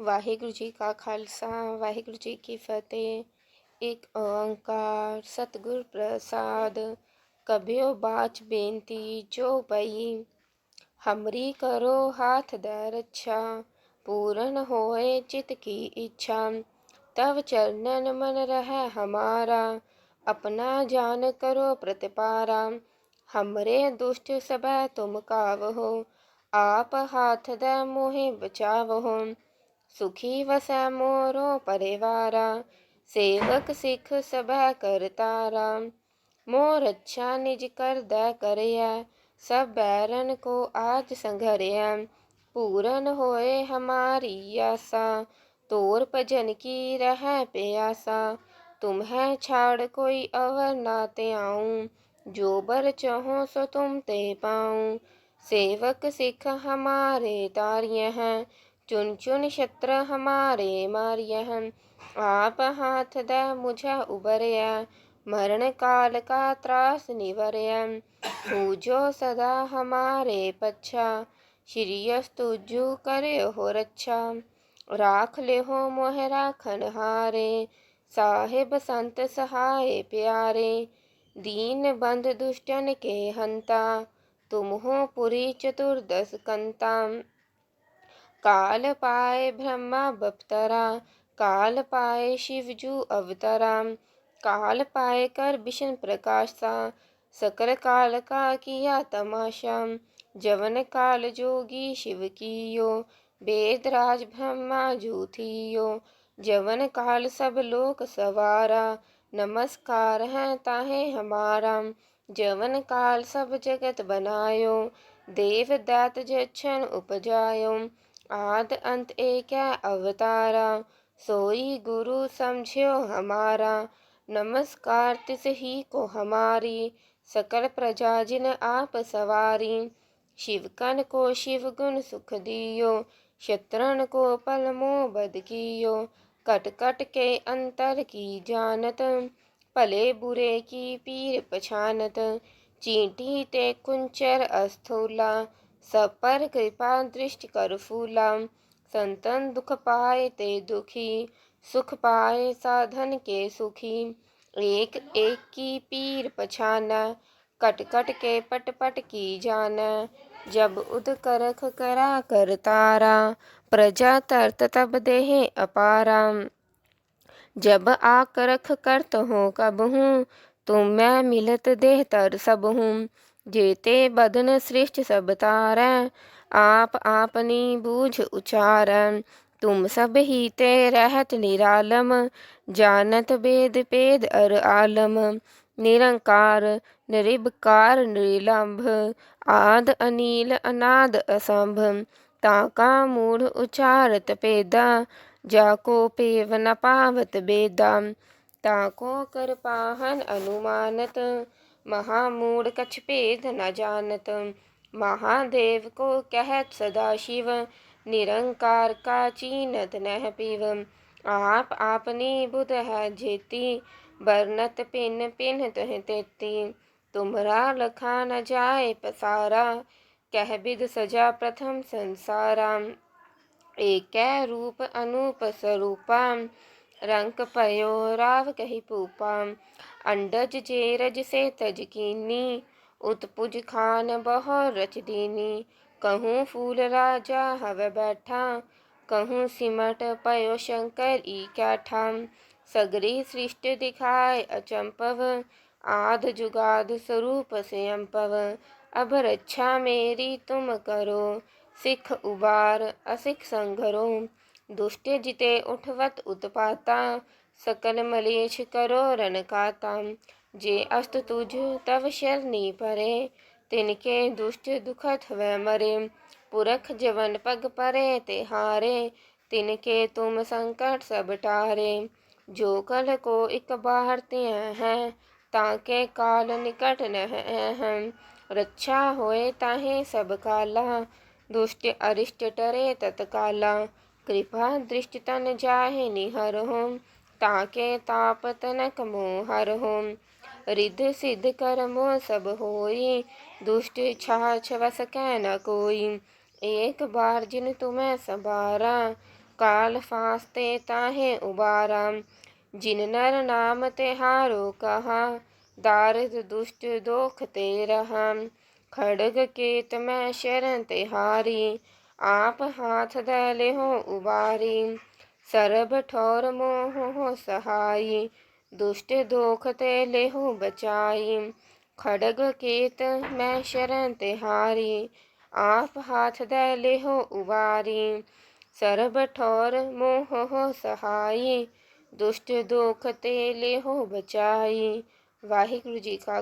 ਵਾਹਿਗੁਰੂ ਜੀ ਕਾ ਖਾਲਸਾ, ਵਾਹਿਗੁਰੂ ਜੀ ਕੀ ਫਤਿਹ। ਇੱਕ ਓੰਕਾਰ ਸਤਿਗੁਰ ਪ੍ਰਸਾਦ ਕਬਿਓ ਬਾਚ ਬੇਨਤੀ ਜੋ ਪਈ। ਹਮਰੀ ਕਰੋ ਹਾਥ ਦਾ ਰੱਛਾ, ਪੂਰਨ ਹੋਏ ਚਿਤ ਕੀ ਇੱਛਾ। ਤਵ ਚਰਨਨ ਮਨ ਰਹਿ ਹਮਾਰਾ, ਆਪਣਾ ਜਾਨ ਕਰੋ ਪ੍ਰਤਿਪਾਰਾ। ਹਮਰੇ ਦੁਸ਼ਟ ਸਭੈ ਤੁਮ ਕਾਵਹੋ ਆਪ ਹਾਥ ਦਾ ਮੋਹਿ ਬਚਾਵਹੋ सुखी वसा मोरो परिवारा, सेवक सिख सब करतारा। मोर अच्छा निज कर दै करिया, सब बैरन को आज संघरिया। पूरन होए हमारी आशा तोर भजन की रह प्यासा। तुम्हें छाड़ कोई अवर ना ते आऊँ, जो बर चहो सो तुम ते पाऊँ। सेवक सिख हमारे तारिय हैं चुन चुन शत्र हमारे मारिय हैं आप हाथ दे मुझे उबरया मरण काल का त्रास निवरया पूजो सदा हमारे पच्छा श्रीयस तुजू करे हो रच्छा राख ले हो मोह राखन हारे साहिब संत सहाय प्यारे दीन बंध दुष्टन के हंता तुम हो पुरी चतुर्दश कंता काल पाए ब्रह्मा बपतरा काल पाए शिवजू अवतरा काल पाए कर विष्णु प्रकाशा, सकल काल का किया तमाशा, जवन काल जोगी शिव कियो, वेद राज ब्रह्मा जूथियो जवन काल सब लोक सवारा, नमस्कार है ताहे हमारा, जवन काल सब जगत बनायो देव दात जक्षण उपजायो आद अंत एक अवतारा सोई गुरु समझो हमारा नमस्कार तिस ही को हमारी सकल प्रजा जिन आप सवारी शिवकन को शिव गुण सुख दियो शत्रन को पल मोह बद कियो कट कट के अंतर की जानत भले बुरे की पीर पछानत चींटी ते कुंचर अस्थूला सब पर कृपा दृष्टि कर फूला संतन दुख पाए ते दुखी, सुख पाए साधन के सुखी। एक एक की पीर पछाना कट कट के पट पट की जाना। जब उद करख करा कर तारा, प्रजा तर्त तब देह अपारा। जब आकरख करत हो कब हूँ तुम मैं मिलत देह तर सब हूँ जेते बदन सृष्ट सब तारै आप आपनी बूझ उचारन तुम सब ही ते रहत निरालम जानत वेद पेद अर आलम निरंकार निरिबकार निलंभ आद अनील अनाद असंभ ताका मूढ़ उचारत पेदा जाको पेव न पावत बेदा ताको कर पाहन अनुमानत महामूढ़ कछ भेद न जानत महादेव को कहत सदा शिव निरंकार का चीनत नह पिव आप आपनी बुध है जेती बरनत पिन पिन तह तेती तुमरा लखा न जाए पसारा कह विद सजा प्रथम संसारा एक रूप अनूप स्वरूपा रंक पयो राव कही पूपा। अंडज जेरज से तज कीनी उत्पुज खान बहो रच दीनी। कहूँ फूल राजा हव बैठा, कहूँ सिमट पयो शंकर ई क्या सगरी सृष्टि दिखाए अचंपव, आध जुगाध स्वरूप से अम्पव अब रक्षा मेरी तुम करो, सिख उबार असिख संघरो। दुष्ट जिते उठवत उत्पाता सकल मलेश करो रन काता जे अस्त तुझ तव शरणी परे तिनके दुष्ट दुखत व मरे पुरख जवन पग परे ते हारे तिनके तुम संकट सब टारे जो कल को एक बाहर हैं ताके काल निकट न हैं रक्षा होए ताहे सब काला दुष्ट अरिष्ट टरे तत्काला कृपा दृष्टि तन जाहि निहर होम ताके ताप तनक मोहर होम रिद्ध सिद्ध कर्मो सब होई दुष्ट छाछ वस कै न कोई एक बार जिन तुम्हें सबारा काल फास्ते ताहे उबारा जिन नर नाम ते हारो कहा दारद दुष्ट दोख ते रहा खड़ग केत मैं शरण ते हारी ਮੈਂ ਸ਼ਰਨ ਤਿਹਾਰੀ ਆਪ ਹਾਥ ਦੇ ਲਿਹੋ ਉਬਾਰੀ। ਸਰਬ ਠੌਰ ਮੋਹ ਸਹਾਈ, ਦੁਸ਼ਟ ਦੋਖ ਤੇ ਲਿਹੋ ਬਚਾਈ। ਖੜਗ ਕੇਤ ਮੈਂ ਸ਼ਰਨ ਤਿਹਾਰੀ, ਆਪ ਹਾਥ ਦੇ ਲਿਹੋ ਉਬਾਰੀ। ਸਰਬ ਠੌਰ ਮੋਹ ਸਹਾਈ, ਦੁਸ਼ਟ ਦੋਖ ਤੇ ਲਿਹੋ ਬਚਾਈ। ਵਾਹਿਗੁਰੂ ਜੀ ਕਾ